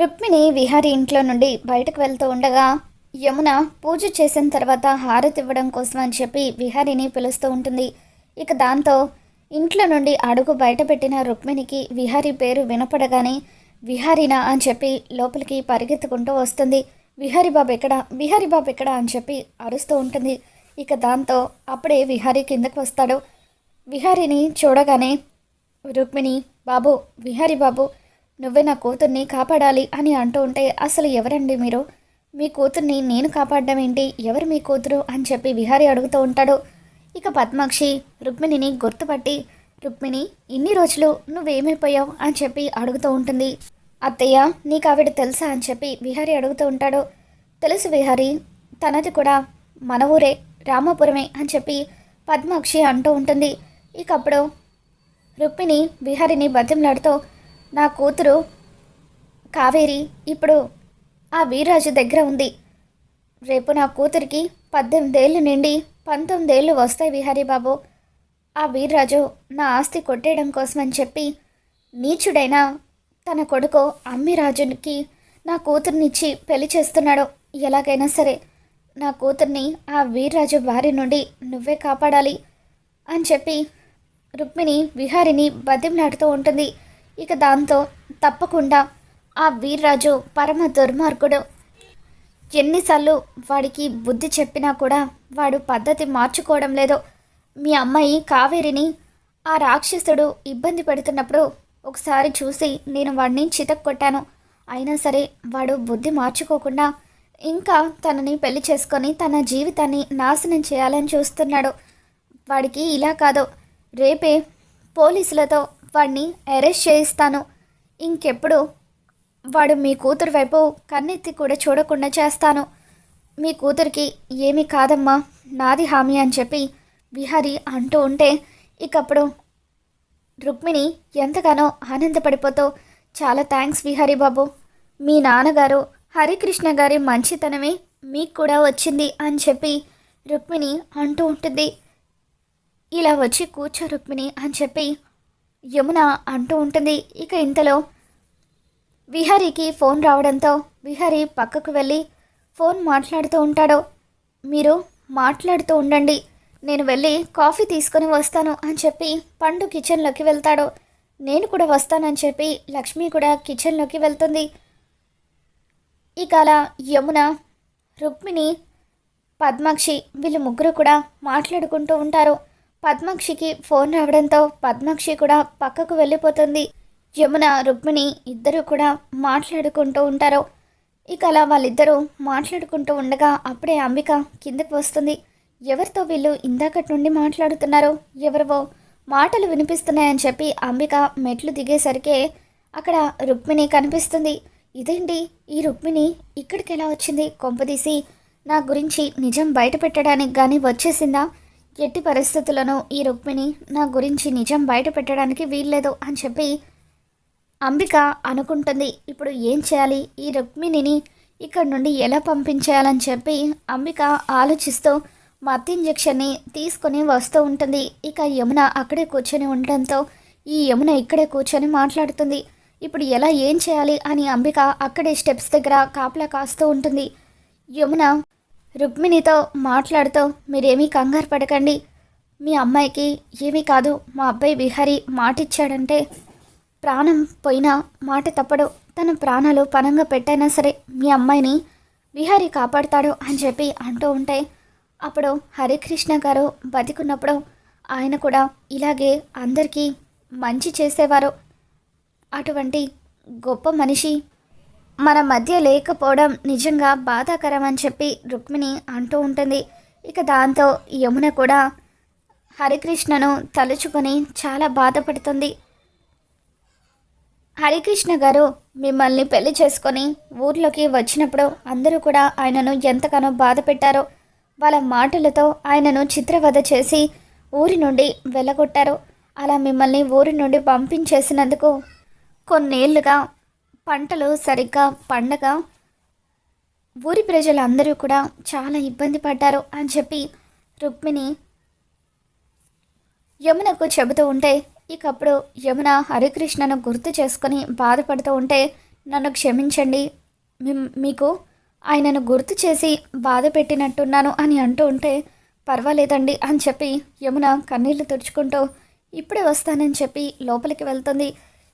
రుక్మిణి విహారి ఇంట్లో నుండి బయటకు వెళ్తూ ఉండగా యమున పూజ చేసిన తర్వాత హారతి ఇవ్వడం కోసం అని చెప్పి విహారిని పిలుస్తూ ఉంటుంది. ఇక దాంతో ఇంట్లో నుండి అడుగు బయటపెట్టిన రుక్మిణికి విహారి పేరు వినపడగానే విహారీనా? అని చెప్పి లోపలికి పరిగెత్తుకుంటూ వస్తుంది. విహారీ బాబు ఎక్కడ? విహారీ బాబు ఎక్కడ? అని చెప్పి అరుస్తూ ఉంటుంది. ఇక దాంతో అప్పుడే విహారీ కిందకు వస్తాడు. విహారిని చూడగానే రుక్మిణి బాబు విహారీ బాబు నువ్వే నా కూతుర్ని కాపాడాలి అని అంటూ ఉంటే అసలు ఎవరండి మీరు? మీ కూతుర్ని నేను కాపాడడం ఏంటి? ఎవరు మీ కూతురు? అని చెప్పి విహారీ అడుగుతూ ఉంటాడు. ఇక పద్మాక్షి రుక్మిణిని గుర్తుపట్టి రుక్మిణి ఇన్ని రోజులు నువ్వేమైపోయావు? అని చెప్పి అడుగుతూ ఉంటుంది. అత్తయ్య నీకు ఆవిడ తెలుసా? అని చెప్పి విహారీ అడుగుతూ ఉంటాడు. తెలుసు విహారీ తనది కూడా మన ఊరే రామాపురమే అని చెప్పి పద్మాక్షి అంటూ ఉంటుంది. ఇకప్పుడు రుక్మిణి విహారిని బతిమలాడుతూ నా కూతురు కావేరి ఇప్పుడు ఆ వీర్రాజు దగ్గర ఉంది. రేపు నా కూతురికి పద్దెనిమిదేళ్ళు నిండి పంతొమ్మిదేళ్ళు వస్తాయి విహారీ బాబు ఆ వీర్రాజు నా ఆస్తి కొట్టేయడం కోసమని చెప్పి నీచుడైన తన కొడుకు అమ్మిరాజునికి నా కూతుర్నిచ్చి పెళ్ళి చేస్తున్నాడు. ఎలాగైనా సరే నా కూతుర్ని ఆ వీర్రాజు వారి నుండి నువ్వే కాపాడాలి అని చెప్పి రుక్మిణి విహారిని బతిమలాడుతూ ఉంటుంది. ఇక దాంతో తప్పకుండా ఆ వీర్రాజు పరమ దుర్మార్గుడు. ఎన్నిసార్లు వాడికి బుద్ధి చెప్పినా కూడా వాడు పద్ధతి మార్చుకోవడం లేదు. మీ అమ్మాయి కావేరిని ఆ రాక్షసుడు ఇబ్బంది పెడుతున్నప్పుడు ఒకసారి చూసి నేను వాడిని చితక్ కొట్టాను. అయినా సరే వాడు బుద్ధి మార్చుకోకుండా ఇంకా తనని పెళ్ళి చేసుకొని తన జీవితాన్ని నాశనం చేయాలని చూస్తున్నాడు. వాడికి ఇలా కాదు. రేపే పోలీసులతో వాడిని అరెస్ట్ చేయిస్తాను. ఇంకెప్పుడు వాడు మీ కూతురు వైపు కన్నెత్తి కూడా చూడకుండా చేస్తాను. మీ కూతురికి ఏమీ కాదమ్మా నాది హామీ అని చెప్పి విహారి అంటూ ఉంటే ఇకప్పుడు రుక్మిణి ఎంతగానో ఆనందపడిపోతూ చాలా థ్యాంక్స్ విహారీ బాబు. మీ నాన్నగారు హరికృష్ణ గారి మంచితనమే మీకు కూడా వచ్చింది అని చెప్పి రుక్మిణి అంటూ ఉంటుంది. ఇలా వచ్చి కూర్చో రుక్మిణి అని చెప్పి యమున అంటూ ఉంటుంది ఇక ఇంతలో? విహారీకి ఫోన్ రావడంతో విహారీ పక్కకు వెళ్ళి ఫోన్ మాట్లాడుతూ ఉంటాడు. మీరు మాట్లాడుతూ ఉండండి నేను వెళ్ళి కాఫీ తీసుకొని వస్తాను అని చెప్పి పండు కిచెన్లోకి వెళ్తాడు. నేను కూడా వస్తానని చెప్పి లక్ష్మి కూడా కిచెన్లోకి వెళ్తుంది. ఇక అలా యమున రుక్మిణి పద్మాక్షి వీళ్ళు ముగ్గురు కూడా మాట్లాడుకుంటూ ఉంటారు. పద్మాక్షికి ఫోన్ రావడంతో పద్మాక్షి కూడా పక్కకు వెళ్ళిపోతుంది. యమున రుక్మిణి ఇద్దరు కూడా మాట్లాడుకుంటూ ఉంటారు. ఇక అలా వాళ్ళిద్దరూ మాట్లాడుకుంటూ ఉండగా అప్పుడే అంబిక కిందకు వస్తుంది. ఎవరితో వీళ్ళు ఇందాకటి నుండి మాట్లాడుతున్నారు? ఎవరివో మాటలు వినిపిస్తున్నాయని చెప్పి అంబిక మెట్లు దిగేసరికే అక్కడ రుక్మిణి కనిపిస్తుంది. ఇదేంటి? ఈ రుక్మిణి ఇక్కడికి ఎలా వచ్చింది? కొంపదీసి నా గురించి నిజం బయట పెట్టడానికి కానీ వచ్చేసిందా? ఎట్టి పరిస్థితుల్లోనూ ఈ రుక్మిణి నా గురించి నిజం బయట పెట్టడానికి వీల్లేదు అని చెప్పి అంబిక అనుకుంటుంది. ఇప్పుడు ఏం చేయాలి? ఈ రుక్మిణిని ఇక్కడ నుండి ఎలా పంపించేయాలని చెప్పి అంబిక ఆలోచిస్తూ మత్ ఇంజెక్షన్ని తీసుకొని వస్తూ ఉంటుంది. ఇక యమున అక్కడే కూర్చొని ఉండడంతో ఈ యమున ఇక్కడే కూర్చొని మాట్లాడుతుంది. ఇప్పుడు ఎలా ఏం చేయాలి అని అంబిక అక్కడే స్టెప్స్ దగ్గర కాపలా కాస్తూ ఉంటుంది. యమున రుక్మిణితో మాట్లాడుతూ మీరేమీ కంగారు పడకండి. మీ అమ్మాయికి ఏమీ కాదు. మా అబ్బాయి బిహారీ మాటిచ్చాడంటే ప్రాణం పోయినా మాట తప్పడు. తన ప్రాణాలు పనంగా పెట్టైనా సరే మీ అమ్మాయిని విహారి కాపాడుతాడు అని చెప్పి అంటూ ఉంటే అప్పుడు హరికృష్ణ గారు బతికున్నప్పుడు ఆయన కూడా ఇలాగే అందరికీ మంచి చేసేవారు. అటువంటి గొప్ప మనిషి మన మధ్య లేకపోవడం నిజంగా బాధాకరం అని చెప్పి రుక్మిణి అంటూ ఉంటుంది. ఇక దాంతో యమున కూడా హరికృష్ణను తలుచుకొని చాలా బాధపడుతుంది. హరికృష్ణ గారు మిమ్మల్ని పెళ్ళి చేసుకొని ఊర్లోకి వచ్చినప్పుడు అందరూ కూడా ఆయనను ఎంతగానో బాధ పెట్టారో. వాళ్ళ మాటలతో ఆయనను చిత్రవధ చేసి ఊరి నుండి వెళ్ళగొట్టారు. అలా మిమ్మల్ని ఊరి నుండి పంపించేసినందుకు కొన్నేళ్ళుగా పంటలు సరిగ్గా పండగ ఊరి ప్రజలందరూ కూడా చాలా ఇబ్బంది పడ్డారు అని చెప్పి రుక్మిణి యమునకు చెబుతూ ఉంటే ఇకప్పుడు యమున హరికృష్ణను గుర్తు చేసుకొని బాధపడుతూ ఉంటే నన్ను క్షమించండి మీకు ఆయనను గుర్తు చేసి బాధ పెట్టినట్టున్నాను అని అంటూ ఉంటే పర్వాలేదండి అని చెప్పి యమున కన్నీళ్ళు తుడుచుకుంటూ ఇప్పుడే వస్తానని చెప్పి లోపలికి వెళ్తుంది.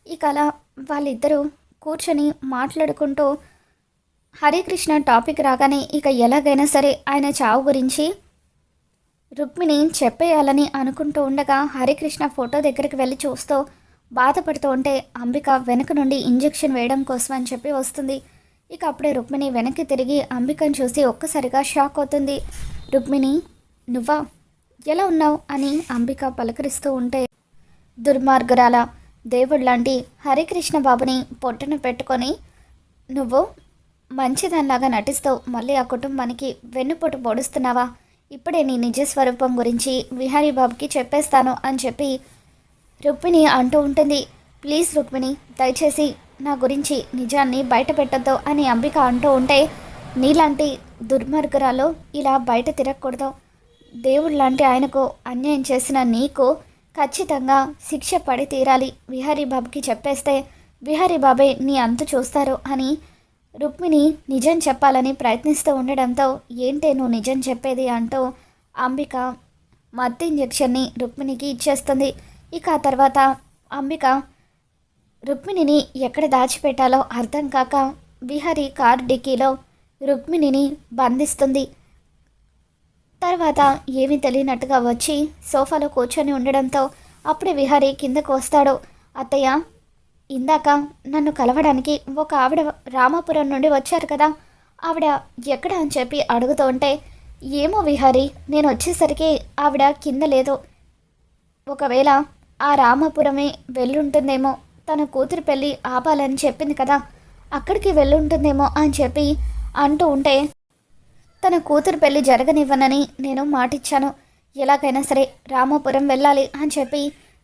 ఇక అలా వాళ్ళిద్దరూ కూర్చొని మాట్లాడుకుంటూ హరికృష్ణ టాపిక్ రాగానే ఇక ఎలాగైనా సరే ఆయన చావు గురించి రుక్మిణి చెప్పేయాలని అనుకుంటూ ఉండగా హరికృష్ణ ఫోటో దగ్గరికి వెళ్ళి చూస్తూ బాధపడుతూ ఉంటే అంబిక వెనక నుండి ఇంజెక్షన్ వేయడం కోసం అని చెప్పి వస్తుంది. ఇక అప్పుడే రుక్మిణి వెనక్కి తిరిగి అంబికను చూసి ఒక్కసారిగా షాక్ అవుతుంది. రుక్మిణి నువ్వా? ఎలా ఉన్నావు? అని అంబిక పలకరిస్తూ ఉంటే దుర్మార్గురాల దేవుళ్ళలాంటి హరికృష్ణ బాబుని పొట్టన పెట్టుకొని నువ్వు మంచిదానిలాగా నటిస్తూ మళ్ళీ ఆ కుటుంబానికి వెన్నుపోటు పొడుస్తున్నావా? ఇప్పుడే నీ నిజ స్వరూపం గురించి విహారీ బాబుకి చెప్పేస్తాను అని చెప్పి రుక్మిణి అంటూ ఉంటుంది. ప్లీజ్ రుక్మిణి దయచేసి నా గురించి నిజాన్ని బయట పెట్టద్దు అని అంబిక అంటూ ఉంటే నీలాంటి దుర్మార్గురాలు ఇలా బయట తిరగకూడదు. దేవుడు లాంటి ఆయనకు అన్యాయం చేసిన నీకు ఖచ్చితంగా శిక్ష పడి తీరాలి. విహారీ బాబుకి చెప్పేస్తే విహారీ బాబే నీ అంతు చూస్తారు అని రుక్మిణి నిజం చెప్పాలని ప్రయత్నిస్తూ ఉండడంతో ఏంటే నువ్వు నిజం చెప్పేది అంటూ అంబిక మత్తు ఇంజెక్షన్ని రుక్మిణికి ఇచ్చేస్తుంది. ఇక ఆ తర్వాత అంబిక రుక్మిణిని ఎక్కడ దాచిపెట్టాలో అర్థం కాక విహరి కార్ డిక్కీలో రుక్మిణిని బంధిస్తుంది. తర్వాత ఏమీ తెలియనట్టుగా వచ్చి సోఫాలో కూర్చొని ఉండడంతో అప్పుడే విహారీ కిందకు వస్తాడు. అత్తయ్య ఇందాక నన్ను కలవడానికి ఒక ఆవిడ రామాపురం నుండి వచ్చారు కదా. ఆవిడ ఎక్కడ అని చెప్పి అడుగుతూ ఉంటే ఏమో విహారీ నేను వచ్చేసరికి ఆవిడ కింద లేదు. ఒకవేళ ఆ రామాపురమే వెళ్ళుంటుందేమో తన కూతురు పెళ్ళి ఆపాలని చెప్పింది కదా. అక్కడికి వెళ్ళుంటుందేమో అని చెప్పి అంటూ ఉంటే తన కూతురు పెళ్ళి జరగనివ్వనని నేను మాటిచ్చాను. ఎలాగైనా సరే రామాపురం వెళ్ళాలి అని చెప్పి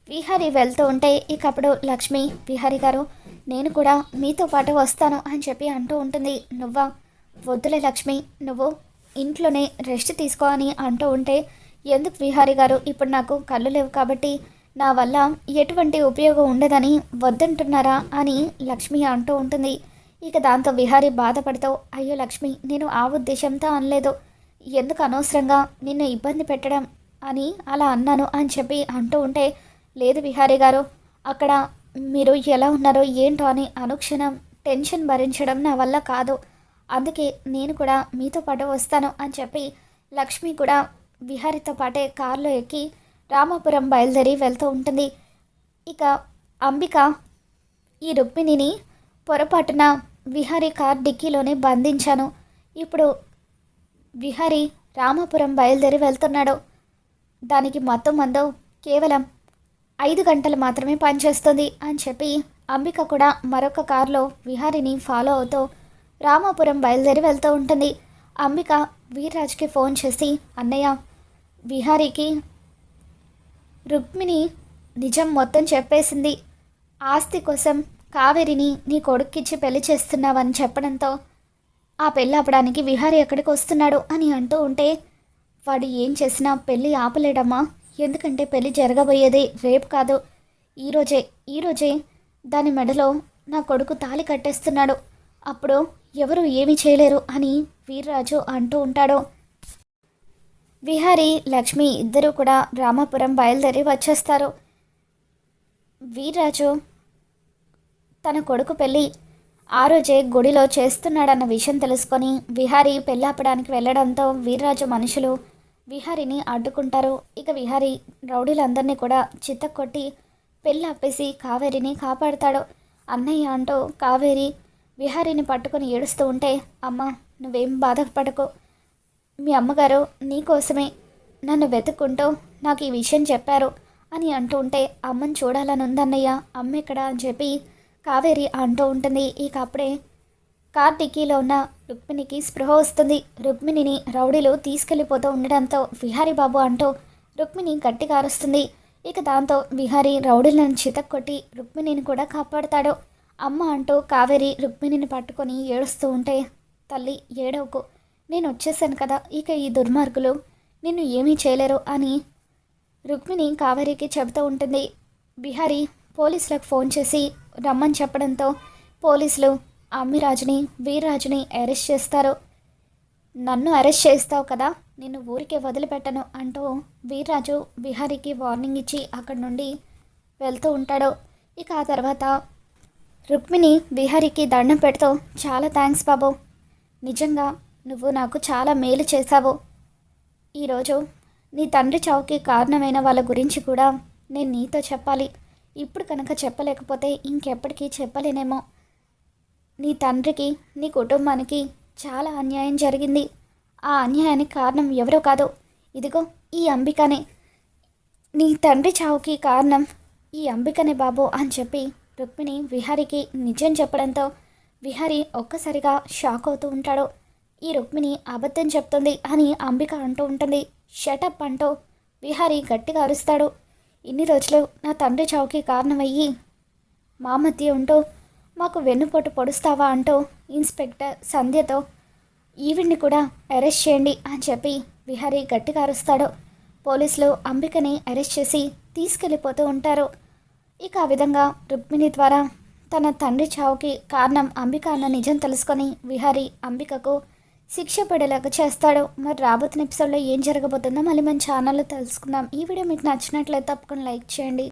విహారి వెళ్తూ ఉంటే ఇక అప్పుడు లక్ష్మి విహారి గారు నేను కూడా మీతో పాటు వస్తాను అని చెప్పి అంటూ ఉంటుంది. నువ్వా? వద్దులే లక్ష్మి నువ్వు ఇంట్లోనే రెస్ట్ తీసుకో అని అంటూ ఉంటే ఎందుకు విహారి గారు? ఇప్పుడు నాకు కళ్ళు లేవు కాబట్టి నా వల్ల ఎటువంటి ఉపయోగం ఉండదని వద్దంటున్నారా అని లక్ష్మి అంటూ ఉంటుంది. ఇక దాంతో విహారి బాధపడతావు. అయ్యో లక్ష్మి నేను ఆ ఉద్దేశంతో అనలేదు. ఎందుకు అనవసరంగా నిన్ను ఇబ్బంది పెట్టడం అని అలా అన్నాను అని చెప్పి అంటూ ఉంటే లేదు విహారీ గారు అక్కడ మీరు ఎలా ఉన్నారో ఏంటో అని అనుక్షణం టెన్షన్ భరించడం నా వల్ల కాదు. అందుకే నేను కూడా మీతో పాటు వస్తాను అని చెప్పి లక్ష్మి కూడా విహారీతో పాటే కారులో ఎక్కి రామాపురం బయలుదేరి వెళ్తూ ఉంటుంది. ఇక అంబిక ఈ రుక్మిణిని పొరపాటున విహారీ కార్ డిక్కీలోనే బంధించాను. ఇప్పుడు విహారీ రామాపురం బయలుదేరి వెళ్తున్నాడు. దానికి మొత్తం మందో కేవలం ఐదు గంటలు మాత్రమే పనిచేస్తుంది అని చెప్పి అంబిక కూడా మరొక కారులో విహారిని ఫాలో అవుతూ రామాపురం బయలుదేరి వెళ్తూ ఉంటుంది. అంబిక వీర్రాజ్కి ఫోన్ చేసి అన్నయ్య విహారీకి రుక్మిణి నిజం మొత్తం చెప్పేసింది. ఆస్తి కోసం కావేరిని నీ కొడుక్కిచ్చి పెళ్ళి చేస్తున్నావని చెప్పడంతో ఆ పెళ్ళి ఆపడానికి విహారీ ఎక్కడికి వస్తున్నాడు అని అంటూ ఉంటే వాడు ఏం చేసినా పెళ్ళి ఆపలేడమ్మా. ఎందుకంటే పెళ్ళి జరగబోయేది రేపు కాదు. ఈరోజే ఈరోజే దాని మెడలో నా కొడుకు తాళి కట్టేస్తున్నాడు. అప్పుడు ఎవరు ఏమీ చేయలేరు అని వీర్రాజు అంటూ ఉంటాడు. విహారీ లక్ష్మి ఇద్దరూ కూడా రామాపురం బయలుదేరి వచ్చేస్తారు. వీర్రాజు తన కొడుకు పెళ్ళి ఆ రోజే గుడిలో చేస్తున్నాడన్న విషయం తెలుసుకొని విహారీ పెళ్ళాపడానికి వెళ్ళడంతో వీర్రాజు మనుషులు విహారీని అడ్డుకుంటారు. ఇక విహారీ రౌడీలందరినీ కూడా చిత్తకొట్టి పెళ్ళి ఆపేసి కావేరిని కాపాడతాడు. అన్నయ్య అంటూ కావేరి విహారీని పట్టుకొని ఏడుస్తూ ఉంటే అమ్మ నువ్వేం బాధపడకు. మీ అమ్మగారు నీకోసమే నన్ను వెతుక్కుంటూ నాకు ఈ విషయం చెప్పారు అని అంటూ ఉంటే అమ్మని చూడాలని ఉందన్నయ్య అమ్మ ఎక్కడా అని చెప్పి కావేరి అంటూ ఉంటుంది. ఇక అప్పుడే కార్ డిక్కీలో ఉన్న రుక్మిణికి స్పృహ వస్తుంది. రుక్మిణిని రౌడీలు తీసుకెళ్ళిపోతూ ఉండడంతో విహారీ బాబు అంటూ రుక్మిణి గట్టిగా అరుస్తుంది. ఇక దాంతో విహారీ రౌడీలను చితక్కొట్టి రుక్మిణిని కూడా కాపాడతాడు. అమ్మ అంటూ కావేరి రుక్మిణిని పట్టుకొని ఏడుస్తూ ఉంటే తల్లి ఏడవకు. నేను వచ్చేసాను కదా. ఇక ఈ దుర్మార్గులు నిన్ను ఏమీ చేయలేరు అని రుక్మిణి కావేరికి చెబుతూ ఉంటుంది. బిహారీ పోలీసులకు ఫోన్ చేసి రమ్మని చెప్పడంతో పోలీసులు అమ్మిరాజుని వీర్రాజుని అరెస్ట్ చేస్తారు. నన్ను అరెస్ట్ చేస్తావు కదా నిన్ను ఊరికే వదిలిపెట్టను అంటూ వీర్రాజు విహారికి వార్నింగ్ ఇచ్చి అక్కడి నుండి వెళ్తూ ఉంటాడు. ఇక ఆ తర్వాత రుక్మిణి విహారికి దండం పెడుతూ చాలా థ్యాంక్స్ బాబు. నిజంగా నువ్వు నాకు చాలా మేలు చేశావు. ఈరోజు నీ తండ్రి చావుకి కారణమైన వాళ్ళ గురించి కూడా నేను నీతో చెప్పాలి. ఇప్పుడు కనుక చెప్పలేకపోతే ఇంకెప్పటికీ చెప్పలేనేమో. నీ తండ్రికి నీ కుటుంబానికి చాలా అన్యాయం జరిగింది. ఆ అన్యాయానికి కారణం ఎవరో కాదు. ఇదిగో ఈ అంబికనే. నీ తండ్రి చావుకి కారణం ఈ అంబికనే బాబు అని చెప్పి రుక్మిణి విహారికి నిజం చెప్పడంతో విహారి ఒక్కసారిగా షాక్ అవుతూ ఉంటాడు. ఈ రుక్మిణి అబద్ధం చెప్తుంది అని అంబిక అంటూ ఉంటుంది. షటప్ అంటూ విహారి గట్టిగా అరుస్తాడు. ఇన్ని రోజులు నా తండ్రి చావుకి కారణమయ్యి మా మధ్య ఉంటూ మాకు వెన్నుపోటు పొడుస్తావా అంటూ ఇన్స్పెక్టర్ సంధ్యతో ఈవిడ్ని కూడా అరెస్ట్ చేయండి అని చెప్పి విహారీ గట్టిగా అరుస్తాడు. పోలీసులు అంబికని అరెస్ట్ చేసి తీసుకెళ్ళిపోతూ ఉంటారు. ఇక ఆ విధంగా రుక్మిణి ద్వారా తన తండ్రి చావుకి కారణం అంబిక అన్న నిజం తెలుసుకొని విహారీ అంబికకు శిక్ష పడేలాగా చేస్తాడు. మరి రాబోతున్న ఎపిసోడ్లో ఏం జరగబోతుందో మళ్ళీ మన ఛానల్లో తెలుసుకుందాం. ఈ వీడియో మీకు నచ్చినట్లయితే తప్పకుండా లైక్ చేయండి.